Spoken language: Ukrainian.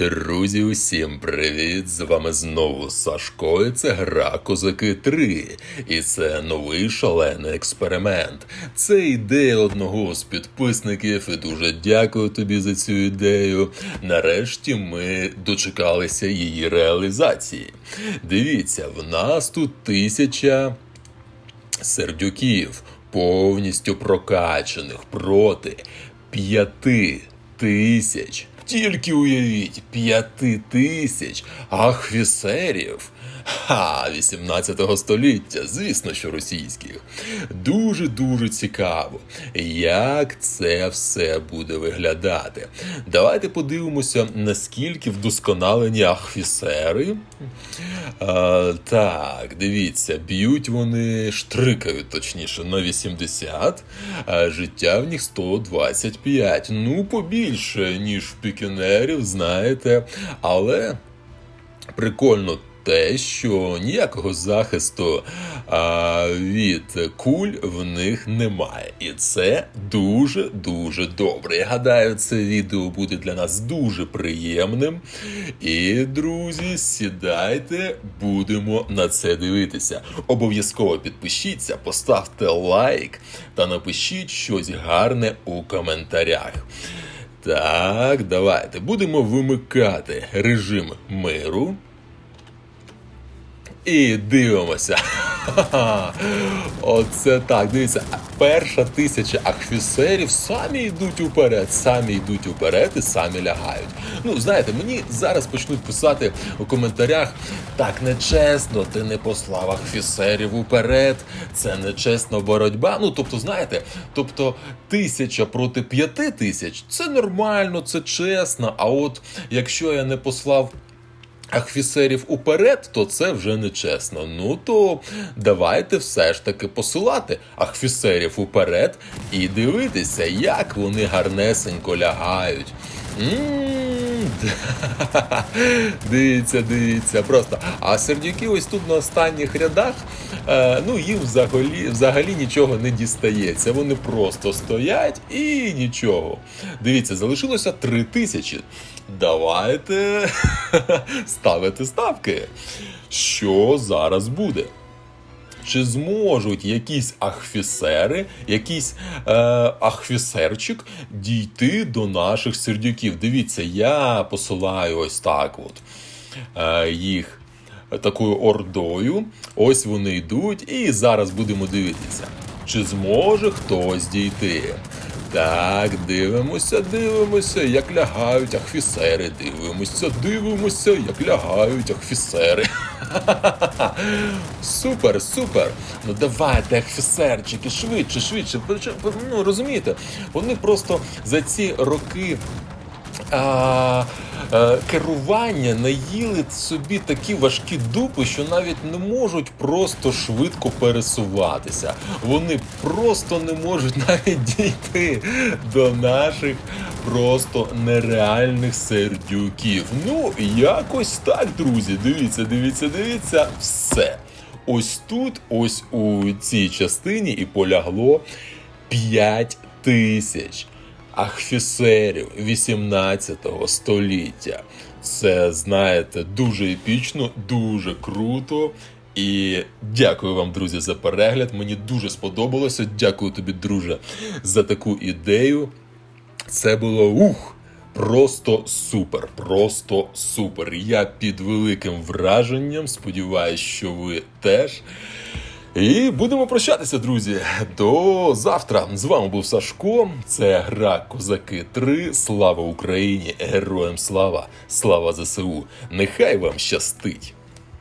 Друзі, усім привіт! З вами знову Сашко. і Це гра Козаки 3. І це новий шалений експеримент. Це ідея одного з підписників, і дуже дякую тобі за цю ідею. Нарешті ми дочекалися її реалізації. Дивіться, в нас тут тисяча сердюків, повністю прокачаних проти п'яти тисяч. Тільки уявіть, п'яти тисяч ахвісерів. Ха, 18 століття, звісно, що російських. Дуже дуже цікаво, як це все буде виглядати. Давайте подивимося, наскільки вдосконалені ахвісери. А, так, дивіться, б'ють вони, штрикають, точніше, на 80, а життя в них 125. Ну, побільше, ніж в пікінерів, знаєте. Але прикольно те, що ніякого захисту а, від куль в них немає. І це дуже-дуже добре. Я гадаю, це відео буде для нас дуже приємним. І, друзі, сідайте, будемо на це дивитися. Обов'язково підпишіться, поставте лайк та напишіть щось гарне у коментарях. Так, давайте будемо вимикати режим миру. І дивимося. Оце так. Дивіться, перша тисяча ахвісерів самі йдуть уперед, самі йдуть уперед і самі лягають. Ну, знаєте, мені зараз почнуть писати у коментарях: так нечесно, ти не послав ахвісерів уперед, це нечесна боротьба. Ну, тобто, знаєте, тобто тисяча проти п'яти тисяч це нормально, це чесно. А от якщо я не послав ахвісерів уперед, то це вже не чесно. Ну то давайте все ж таки посилати ахвісерів уперед і дивитися, як вони гарнесенько лягають. М, Дивіться, дивіться, просто. А сердюки ось тут на останніх рядах, е, ну їм взагалі, взагалі нічого не дістається. Вони просто стоять і нічого. Дивіться, залишилося три тисячі. Давайте ставити ставки. Що зараз буде? Чи зможуть якісь ахфісери, якийсь е, ахфісерчик дійти до наших сердюків? Дивіться, я посилаю ось так от е, їх такою ордою. Ось вони йдуть, і зараз будемо дивитися, чи зможе хтось дійти. Так, дивимося, дивимося, як лягають ахфісери. Дивимося, дивимося, як лягають ахфісери. Супер, супер. Ну давайте, ахфісерчики, швидше, швидше. Ну розумієте, вони просто за ці роки. А, е, керування наїли собі такі важкі дупи, що навіть не можуть просто швидко пересуватися. Вони просто не можуть навіть дійти до наших просто нереальних сердюків. Ну, якось так, друзі. Дивіться, дивіться, дивіться, все. Ось тут, ось у цій частині і полягло 5 тисяч ахфісерів 18 століття. Це, знаєте, дуже епічно, дуже круто. І дякую вам, друзі, за перегляд. Мені дуже сподобалося. Дякую тобі, друже, за таку ідею. Це було ух! Просто супер, просто супер. Я під великим враженням. Сподіваюсь, що ви теж. І будемо прощатися, друзі. До завтра. З вами був Сашко. Це гра Козаки 3. Слава Україні! Героям слава! Слава ЗСУ! Нехай вам щастить!